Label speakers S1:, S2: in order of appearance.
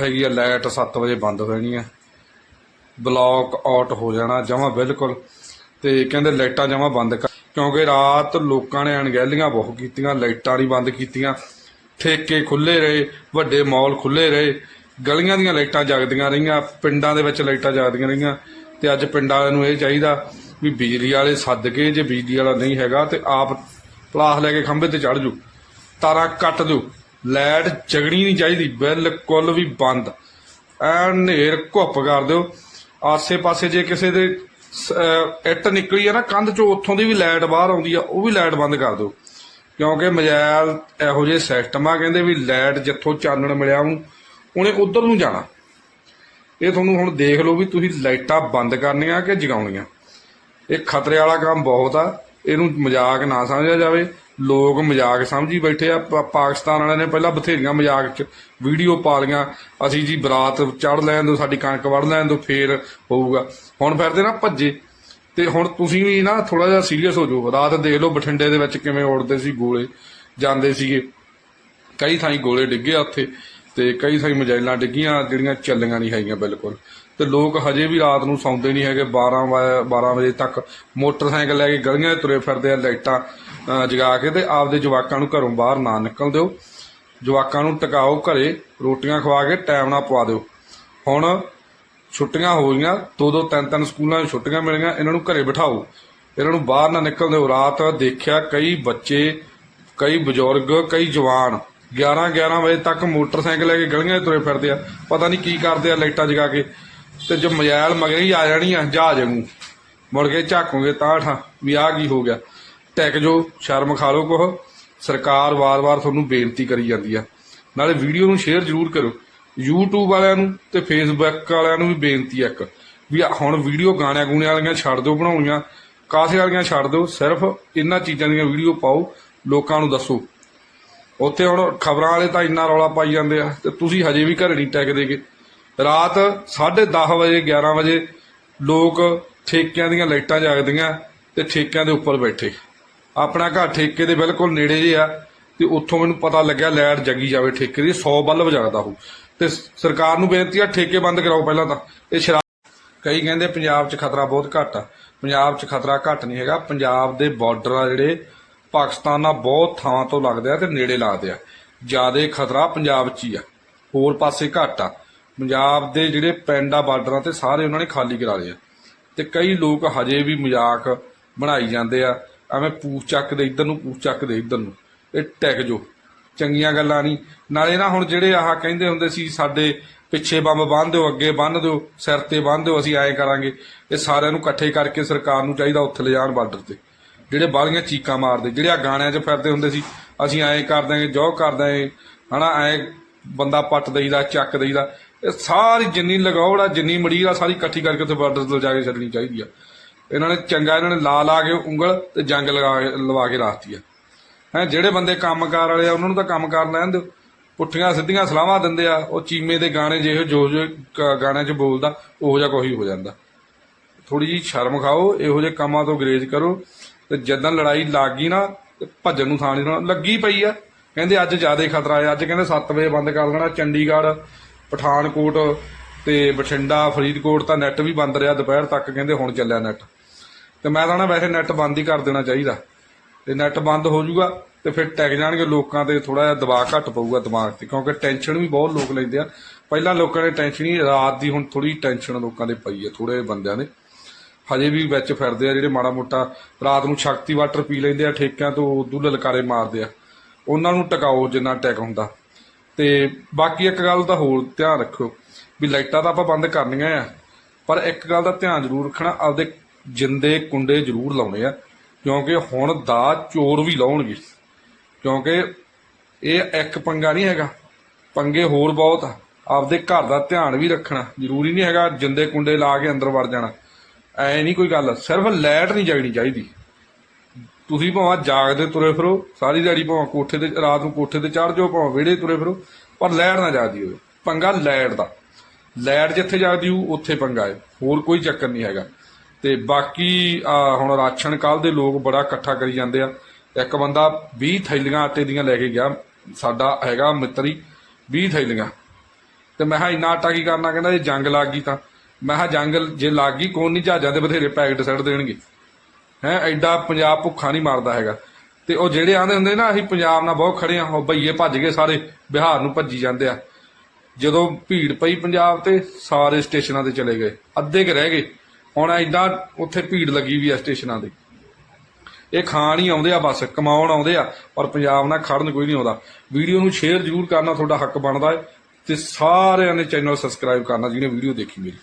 S1: ਹੈਗੀ ਆ ਲਾਈਟ 7 ਵਜੇ ਬੰਦ ਹੋ ਜਾਣੀ ਆ। ਬਲੌਕ ਆਊਟ ਹੋ ਜਾਣਾ, ਜਮਾ ਬਿਲਕੁਲ। ਤੇ ਕਹਿੰਦੇ ਲਾਈਟਾਂ ਜਮਾ ਬੰਦ ਕਰ। ਕਿਉਂਕਿ ਰਾਤ ਲੋਕਾਂ ਨੇ ਅਣਗਹਿਲੀਆਂ ਬਹੁਤ ਕੀਤੀਆਂ, ਲਾਈਟਾਂ ਨਹੀਂ ਬੰਦ ਕੀਤੀਆਂ। ਠੇਕੇ ਖੁੱਲੇ ਰਹੇ, ਵੱਡੇ ਮਾਲ ਖੁੱਲੇ ਰਹੇ। ਗਲੀਆਂ ਦੀਆਂ ਲਾਈਟਾਂ ਜਗਦੀਆਂ ਰਹੀਆਂ, ਪਿੰਡਾਂ ਦੇ ਵਿੱਚ ਲਾਈਟਾਂ ਜਗਦੀਆਂ ਰਹੀਆਂ। ਤੇ ਅੱਜ ਪਿੰਡਾਂ ਵਾਲਿਆਂ ਨੂੰ ਇਹ ਚਾਹੀਦਾ ਵੀ ਬਿਜਲੀ ਵਾਲੇ ਸੱਦ ਕੇ, ਜੇ ਬਿਜਲੀ ਵਾਲਾ ਨਹੀਂ ਹੈਗਾ ਤੇ ਆਪ ਪਲਾਸ ਲੈ ਕੇ ਖੰਭੇ ਤੇ ਚੜ ਜੂ। ਤਾਰਾਂ ਕੱਟ ਦਿਓ ਲਾਈਟ ਜਗਣੀ ਨਹੀਂ ਚਾਹੀਦੀ, ਬਿਲਕੁਲ ਵੀ ਬੰਦ। ਐਨ ਨੇਰ ਘੁੱਪ ਕਰ ਦਿਓ। ਆਸੇ-ਪਾਸੇ ਜੇ ਕਿਸੇ ਦੇ ਇੱਟ ਨਿਕਲੀ ਆ ਨਾ, ਕੰਧ ਚੋਂ ਉੱਥੋਂ ਦੀ ਵੀ ਲਾਈਟ ਬਾਹਰ ਆਉਂਦੀ ਆ, ਉਹ ਵੀ ਲਾਈਟ ਬੰਦ ਕਰ ਦਿਓ। ਕਿਉਂਕਿ ਮਜਾਇਲ ਇਹੋ ਜਿਹੇ ਸਿਸਟਮ ਆ, ਕਹਿੰਦੇ ਵੀ ਲਾਈਟ ਜਿੱਥੋਂ ਚਾਨਣ ਮਿਲਿਆ ਉਹਨੂੰ, ਉਹਨੇ ਉਧਰ ਨੂੰ ਜਾਣਾ। ਇਹ ਤੁਹਾਨੂੰ ਹੁਣ ਦੇਖ ਲਓ ਵੀ ਤੁਸੀਂ ਲਾਈਟਾਂ ਬੰਦ ਕਰਨੀਆਂ ਕਿ ਜਗਾਉਣੀਆਂ। ਇਹ ਖਤਰੇ ਵਾਲਾ ਕੰਮ ਬਹੁਤ ਆ, ਇਹਨੂੰ ਮਜ਼ਾਕ ਨਾ ਸਮਝਿਆ ਜਾਵੇ। ਲੋਕ ਮਜ਼ਾਕ ਸਮਝੀ ਬੈਠੇ ਆ ਪਾਕਿਸਤਾਨ ਵਾਲਿਆਂ ਨੇ ਪਹਿਲਾਂ ਬਥੇਰੀਆਂ ਮਜ਼ਾਕ ਚ ਵੀਡੀਓ ਪਾ ਲੀਆਂ ਅਸੀਂ ਜੀ ਬਰਾਤ ਚੜ ਲੈਣ ਦੋ, ਸਾਡੀ ਕਣਕ ਵੜ ਲੈਣ ਦੋ, ਫੇਰ ਹੋਊਗਾ। ਹੁਣ ਫਿਰਦੇ ਨਾ ਭੱਜੇ। ਤੇ ਹੁਣ ਤੁਸੀਂ ਵੀ ਨਾ ਥੋੜਾ ਜਿਹਾ ਸੀਰੀਅਸ ਹੋ ਜਾਓ। ਰਾਤ ਦੇਖ ਲਓ ਬਠਿੰਡੇ ਦੇ ਵਿੱਚ ਕਿਵੇਂ ਉੜਦੇ ਸੀ ਗੋਲੇ, ਜਾਂਦੇ ਸੀਗੇ। ਕਈ ਥਾਈਂ ਗੋਲੇ ਡਿੱਗੇ ਆ ਉੱਥੇ ਤੇ ਕਈ ਥਾਈਂ ਮਜਾਇਲਾਂ ਡਿੱਗੀਆਂ, ਜਿਹੜੀਆਂ ਚੱਲੀਆਂ ਨਹੀਂ ਹੈਗੀਆਂ ਬਿਲਕੁਲ। ਤੇ ਲੋਕ ਹਜੇ ਵੀ ਰਾਤ ਨੂੰ ਸੌਂਦੇ ਨਹੀਂ ਹੈਗੇ। 12 ਵਜੇ 12 ਵਜੇ ਤੱਕ ਮੋਟਰਸਾਈਕਲ ਲੈ ਕੇ ਗਲੀਆਂ 'ਚ ਤੁਰੇ ਫਿਰਦੇ ਆ, ਲਾਈਟਾਂ ਜਗਾ ਕੇ ਤੇ ਆਪਦੇ ਜਵਾਕਾਂ ਨੂੰ ਘਰੋਂ ਬਾਹਰ ਨਾ ਨਿਕਲ ਦਿਓ। ਜਵਾਕਾਂ ਨੂੰ ਟਿਕਾਓ ਘਰੇ, ਰੋਟੀਆਂ ਖਵਾ ਕੇ ਟਾਈਮ ਨਾਲ ਪਵਾ ਦਿਓ। ਹੁਣ ਛੁੱਟੀਆਂ ਹੋ ਗਈਆਂ ਦੋ ਦੋ ਤਿੰਨ ਤਿੰਨ ਸਕੂਲਾਂ 'ਚ ਛੁੱਟੀਆਂ ਮਿਲੀਆਂ, ਇਹਨਾਂ ਨੂੰ ਘਰੇ ਬਿਠਾਓ। ਇਹਨਾਂ ਨੂੰ ਬਾਹਰ ਨਾ ਨਿਕਲ ਦਿਓ। ਰਾਤ ਦੇਖਿਆ ਕਈ ਬੱਚੇ, ਕਈ ਬਜ਼ੁਰਗ, ਕਈ ਜਵਾਨ 11 11 ਵਜੇ ਤੱਕ ਮੋਟਰਸਾਈਕਲ ਲੈ ਕੇ ਗਲੀਆਂ 'ਚ ਤੁਰੇ ਫਿਰਦੇ ਆ। ਪਤਾ ਨਹੀਂ ਕੀ ਕਰਦੇ ਆ ਲਾਈਟਾਂ ਜਗਾ ਕੇ। ਤੇ ਜੇ ਮਜਾਇਲ ਮਗਰ ਹੀ ਆ ਜਾਣੀ ਆ ਜਹਾਜ਼ ਨੂੰ ਮੁੜ ਕੇ ਝਾਕੋਗੇ ਤਾਂ ਠਾ ਵੀ ਆ ਕੀ ਹੋ ਗਿਆ। ਟੈਕ ਜੋ, ਸ਼ਰਮ ਖਾ ਲਓ ਕੋਹ। ਸਰਕਾਰ ਵਾਰ-ਵਾਰ ਤੁਹਾਨੂੰ ਬੇਨਤੀ ਕਰੀ ਜਾਂਦੀ ਆ। ਨਾਲੇ ਵੀਡੀਓ ਨੂੰ ਸ਼ੇਅਰ ਜ਼ਰੂਰ ਕਰੋ YouTube ਵਾਲਿਆਂ ਨੂੰ ਤੇ Facebook ਵਾਲਿਆਂ ਨੂੰ ਵੀ ਬੇਨਤੀ ਆ ਇੱਕ, ਵੀ ਹੁਣ ਵੀਡੀਓ ਗਾਣਿਆਂ ਗੂਣਿਆਂ ਵਾਲੀਆਂ ਛੱਡ ਦਿਓ, ਬਣਾਉਣੀਆਂ। ਕਾਸੇ ਵਾਲੀਆਂ ਛੱਡ ਦਿਓ, ਸਿਰਫ ਇਹਨਾਂ ਚੀਜ਼ਾਂ ਦੀਆਂ ਵੀਡੀਓ ਪਾਓ, ਲੋਕਾਂ ਨੂੰ ਦੱਸੋ। ਉੱਥੇ ਹੁਣ ਖਬਰਾਂ ਵਾਲੇ ਤਾਂ ਇੰਨਾ ਰੌਲਾ ਪਾਈ ਜਾਂਦੇ ਆ, ਤੇ ਤੁਸੀਂ ਹਜੇ ਵੀ ਘਰੇ ਨਹੀਂ ਟੈਕਦੇਗੇ ਰਾਤ 10:30 ਵਜੇ 11 ਵਜੇ ਲੋਕ ਠੇਕਿਆਂ ਦੀਆਂ ਲਾਈਟਾਂ ਜਗਦੀਆਂ ਤੇ ਠੇਕਿਆਂ ਦੇ ਉੱਪਰ ਬੈਠੇ। ਆਪਣਾ ਘਰ ਠੇਕੇ ਦੇ ਬਿਲਕੁਲ ਨੇੜੇ ਜੇ ਆ ਤੇ ਉੱਥੋਂ ਮੈਨੂੰ ਪਤਾ ਲੱਗਿਆ ਲਾਈਟ ਜਗੀ ਜਾਵੇ ਠੇਕੇ ਦੀ 100 ਬੱਲਬ ਜਗਦਾ ਹੋ ਤੇ ਸਰਕਾਰ ਨੂੰ ਬੇਨਤੀ ਆ, ਠੇਕੇ ਬੰਦ ਕਰਾਓ ਪਹਿਲਾਂ ਤਾਂ। ਇਹ ਸ਼ਰਾਬ ਕਈ ਕਹਿੰਦੇ ਪੰਜਾਬ 'ਚ ਖਤਰਾ ਬਹੁਤ ਘੱਟ ਆ। ਪੰਜਾਬ 'ਚ ਖਤਰਾ ਘੱਟ ਨਹੀਂ ਹੈਗਾ। ਪੰਜਾਬ ਦੇ ਬਾਰਡਰ ਆ ਜਿਹੜੇ, ਪਾਕਿਸਤਾਨ ਨਾਲ ਬਹੁਤ ਥਾਂ ਤੋਂ ਲੱਗਦੇ ਆ ਤੇ ਨੇੜੇ ਲੱਗਦੇ ਆ। ਜ਼ਿਆਦਾ ਖਤਰਾ ਪੰਜਾਬ 'ਚ ਹੀ ਆ। ਹੋਰ ਪਾਸੇ ਘੱਟ ਆ। ਪੰਜਾਬ ਦੇ ਜਿਹੜੇ ਪਿੰਡ ਆ ਬਾਰਡਰਾਂ ਤੇ ਸਾਰੇ ਉਹਨਾਂ ਨੇ ਖਾਲੀ ਕਰਾ ਲਏ ਆ। ਤੇ ਕਈ ਲੋਕ ਹਜੇ ਵੀ ਮਜ਼ਾਕ ਬਣਾਈ ਜਾਂਦੇ ਆ। ਐਵੇਂ ਪੂਛ ਚੱਕਦੇ ਇੱਧਰ ਨੂੰ ਪੂਛ ਚੱਕਦੇ ਇੱਧਰ ਨੂੰ। ਇਹ ਟੈਕ ਜੋ। ਚੰਗੀਆਂ ਗੱਲਾਂ ਨਹੀਂ। ਨਾਲੇ ਨਾ ਹੁਣ ਜਿਹੜੇ ਆਹ ਕਹਿੰਦੇ ਹੁੰਦੇ ਸੀ, ਸਾਡੇ ਪਿੱਛੇ ਬੰਬ ਬੰਨ ਦਿਓ, ਅੱਗੇ ਬੰਨ ਦਿਓ, ਸਿਰ ਤੇ ਬੰਨ ਦਿਓ, ਅਸੀਂ ਐਂ ਕਰਾਂਗੇ। ਇਹ ਸਾਰਿਆਂ ਨੂੰ ਇਕੱਠੇ ਕਰਕੇ ਸਰਕਾਰ ਨੂੰ ਚਾਹੀਦਾ ਉੱਥੇ ਲਿਜਾਣ ਬਾਰਡਰ ਤੇ। ਜਿਹੜੇ ਬਾਲੀਆਂ ਚੀਕਾਂ ਮਾਰਦੇ, ਜਿਹੜੇ ਆ ਗਾਣਿਆਂ 'ਚ ਫਿਰਦੇ ਹੁੰਦੇ ਸੀ, ਅਸੀਂ ਐਂ ਕਰ ਦਾਂਗੇ ਜੋ ਕਰ ਦਾਂਗੇ ਹਨਾ, ਐਂ ਬੰਦਾ ਪੱਟ ਦੇਈਦਾ, ਚੱਕ ਦੇਈਦਾ। ਇਹ ਸਾਰੀ ਜਿੰਨੀ ਲਗਾਉੜਾ ਜਿੰਨੀ ਮੜੀਰ ਆ, ਸਾਰੀ ਇਕੱਠੀ ਕਰਕੇ ਉੱਥੇ ਬਾਰਡਰ ਤੇ ਜਾ ਕੇ ਛੱਡਣੀ ਚਾਹੀਦੀ ਆ। ਇਹਨਾਂ ਨੇ ਚੰਗਾ ਇਹਨਾਂ ਨੇ ਲਾ ਲਾ ਕੇ ਉਂਗਲ ਤੇ ਜੰਗ ਲਗਾ ਲਵਾ ਕੇ ਰਾਖਤੀ ਆ। ਹੈ, ਜਿਹੜੇ ਬੰਦੇ ਕੰਮਕਾਰ ਵਾਲੇ ਆ, ਉਹਨਾਂ ਨੂੰ ਤਾਂ ਕੰਮ ਕਰਨ ਲੈਣ ਦਿਓ। ਪੁੱਠੀਆਂ ਸਿੱਧੀਆਂ ਸਲਾਹਾਂ ਦਿੰਦੇ ਆ, ਉਹ ਚੀਮੇ ਦੇ ਗਾਣੇ ਜਿਹੋ ਜੋ ਜੋ ਗਾਣਿਆਂ 'ਚ ਬੋਲਦਾ, ਉਹੋ ਜਿਹਾ ਕੋਈ ਹੋ ਜਾਂਦਾ। ਥੋੜੀ ਜੀ ਸ਼ਰਮ ਖਾਓ, ਇਹੋ ਜਿਹੇ ਕੰਮਾਂ ਤੋਂ ਗਰੇਜ ਕਰੋ, ਤੇ ਜਦੋਂ ਲੜਾਈ ਲੱਗ ਗਈ ਨਾ, ਤੇ ਭੱਜਣ ਨੂੰ ਥਾਂ ਨਹੀਂ ਲੱਗੀ ਪਈ ਆ। ਕਹਿੰਦੇ ਅੱਜ ਜ਼ਿਆਦਾ ਖਤਰਾ ਹੈ ਅੱਜ ਕਹਿੰਦੇ 7 ਵਜੇ ਬੰਦ ਕਰ ਦੇਣਾ ਚੰਡੀਗੜ੍ਹ, ਪਠਾਨਕੋਟ ਤੇ ਬਠਿੰਡਾ, ਫਰੀਦਕੋਟ ਤਾਂ ਨੈਟ ਵੀ ਬੰਦ ਰਿਹਾ। ਦੁਪਹਿਰ ਤੱਕ ਕਹਿੰਦੇ ਹੁਣ ਚੱਲਿਆ ਨੈਟ। ਤੇ ਮੈਂ ਤਾਂ ਨਾ ਵੈਸੇ ਨੈਟ ਬੰਦ ਹੀ ਕਰ ਦੇਣਾ ਚਾਹੀਦਾ। ਤੇ ਨੈਟ ਬੰਦ ਹੋ ਜਾਊਗਾ ਤੇ ਫਿਰ ਟੈਕ ਜਾਣਗੇ ਲੋਕਾਂ ਤੇ ਥੋੜਾ ਜਿਹਾ ਦਬਾਅ ਘੱਟ ਪਊਗਾ ਦਿਮਾਗ ਤੇ, ਕਿਉਂਕਿ ਟੈਨਸ਼ਨ ਵੀ ਬਹੁਤ ਲੋਕ ਲੈਂਦੇ ਆ। ਪਹਿਲਾਂ ਲੋਕਾਂ ਨੇ ਟੈਨਸ਼ਨ ਹੀ ਰਾਤ ਦੀ ਹੁਣ ਥੋੜੀ ਟੈਨਸ਼ਨ ਲੋਕਾਂ ਦੇ ਪਈ ਆ ਥੋੜੇ ਬੰਦਿਆਂ ਨੇ ਹਜੇ ਵੀ ਵਿੱਚ ਫਿਰਦੇ ਆ ਜਿਹੜੇ ਮਾੜਾ ਮੋਟਾ ਰਾਤ ਨੂੰ ਸ਼ਕਤੀ ਵਾਟਰ ਪੀ ਲੈਂਦੇ ਆ, ਠੇਕਿਆਂ ਤੋਂ ਉਦੋਂ ਲਲਕਾਰੇ ਮਾਰਦੇ ਆ। ਉਹਨਾਂ ਨੂੰ ਟਿਕਾਓ ਜਿੰਨਾ ਟੈਕ ਹੁੰਦਾ। ਤੇ ਬਾਕੀ ਇੱਕ ਗੱਲ ਦਾ ਹੋਰ ਧਿਆਨ ਰੱਖਿਓ, ਵੀ ਲਾਈਟਾਂ ਤਾਂ ਆਪਾਂ ਬੰਦ ਕਰਨੀਆਂ ਆ, ਪਰ ਇੱਕ ਗੱਲ ਦਾ ਧਿਆਨ ਜ਼ਰੂਰ ਰੱਖਣਾ, ਆਪਦੇ ਜਿੰਦੇ ਕੁੰਡੇ ਜ਼ਰੂਰ ਲਾਉਣੇ ਆ, ਕਿਉਂਕਿ ਹੁਣ ਦਾ ਚੋਰ ਵੀ ਲਾਉਣਗੇ। ਕਿਉਂਕਿ ਇਹ ਇੱਕ ਪੰਗਾ ਨਹੀਂ ਹੈਗਾ। ਪੰਗੇ ਹੋਰ ਬਹੁਤ ਆ। ਆਪਦੇ ਘਰ ਦਾ ਧਿਆਨ ਵੀ ਰੱਖਣਾ ਜ਼ਰੂਰੀ ਨਹੀਂ ਹੈਗਾ ਜਿੰਦੇ ਕੁੰਡੇ ਲਾ ਕੇ ਅੰਦਰ ਵੜ ਜਾਣਾ। ਐ ਨਹੀਂ ਕੋਈ ਗੱਲ, ਸਿਰਫ ਲਾਈਟ ਨਹੀਂ ਜਗਣੀ ਚਾਹੀਦੀ। ਤੁਸੀਂ ਭਾਵੇਂ ਜਾਗਦੇ ਤੁਰੇ ਫਿਰੋ, ਸਾਰੀ ਦਿਹਾੜੀ ਭਾਵੇਂ ਕੋਠੇ ਤੇ, ਰਾਤ ਨੂੰ ਕੋਠੇ ਤੇ ਚੜ ਜਾਓ, ਭਾਵੇਂ ਵਿਹੜੇ ਤੁਰੇ ਫਿਰੋ, ਪਰ ਲਾਈਟ ਨਾ ਜਾਗਦੀ ਹੋਵੇ। ਪੰਗਾ ਲਾਈਟ ਦਾ। ਲਾਈਟ ਜਿੱਥੇ ਜਾਗਦੀ ਹੋਊ, ਉੱਥੇ ਪੰਗਾ ਹੈ। ਹੋਰ ਕੋਈ ਚੱਕਰ ਨਹੀਂ ਹੈਗਾ। ਤੇ ਬਾਕੀ ਹੁਣ ਰਾਸ਼ਨ ਕਾਲ ਦੇ ਲੋਕ ਬੜਾ ਇਕੱਠਾ ਕਰੀ ਜਾਂਦੇ ਆ। ਇੱਕ ਬੰਦਾ 20 ਥੈਲੀਆਂ ਆਟੇ ਦੀਆਂ ਲੈ ਕੇ ਗਿਆ, ਸਾਡਾ ਹੈਗਾ ਮਿੱਤਰੀ 20 ਥੈਲੀਆਂ। ਤੇ ਮੈਂ ਕਿਹਾ, ਇੰਨਾ ਆਟਾ ਕੀ ਕਰਨਾ? ਕਹਿੰਦਾ, ਜੇ ਜੰਗ ਲੱਗ ਗਈ ਤਾਂ। ਮੈਂ ਕਿਹਾ, ਜੰਗ ਜੇ ਲੱਗ ਗਈ ਕੋਈ ਨਹੀਂ ਜਹਾਜ਼ਾਂ ਦੇ ਬਥੇਰੇ ਪੈਕਟ ਸੱਟ ਦੇਣਗੇ? ਹੈ, ਐਡਾ ਪੰਜਾਬ ਭੁੱਖਾ ਨਹੀਂ ਮਾਰਦਾ ਹੈਗਾ। ਤੇ ਉਹ ਜਿਹੜੇ ਆਂਦੇ ਹੁੰਦੇ ਨਾ ਅਸੀਂ ਪੰਜਾਬ ਨਾਲ ਬਹੁਤ ਖੜੇ ਆ ਉਹ ਭਈਏ ਭੱਜ ਗਏ ਸਾਰੇ ਬਿਹਾਰ ਨੂੰ ਭੱਜੀ ਜਾਂਦੇ ਆ। ਜਦੋਂ ਭੀੜ ਪਈ ਪੰਜਾਬ ਤੇ, ਸਾਰੇ ਸਟੇਸ਼ਨਾਂ ਤੇ ਚਲੇ ਗਏ। ਅੱਧੇ ਕੁ ਰਹਿ ਗਏ। ਹੁਣ ਐਡਾ ਉੱਥੇ ਭੀੜ ਲੱਗੀ ਵੀ ਆ ਸਟੇਸ਼ਨਾਂ ਦੇ ਇਹ ਖਾਣ ਹੀ ਆਉਂਦੇ ਆ ਬਸ, ਕਮਾਉਣ ਆਉਂਦੇ ਆ, ਪਰ ਪੰਜਾਬ ਨਾਲ ਖੜਨ ਕੋਈ ਨਹੀਂ ਆਉਂਦਾ। ਵੀਡੀਓ ਨੂੰ ਸ਼ੇਅਰ ਜ਼ਰੂਰ ਕਰਨਾ, ਤੁਹਾਡਾ ਹੱਕ ਬਣਦਾ ਹੈ ਤੇ ਸਾਰਿਆਂ ਨੇ ਚੈਨਲ ਸਬਸਕ੍ਰਾਈਬ ਕਰਨਾ ਜਿਹਨੇ ਵੀਡੀਓ ਦੇਖੀ ਮੇਰੀ।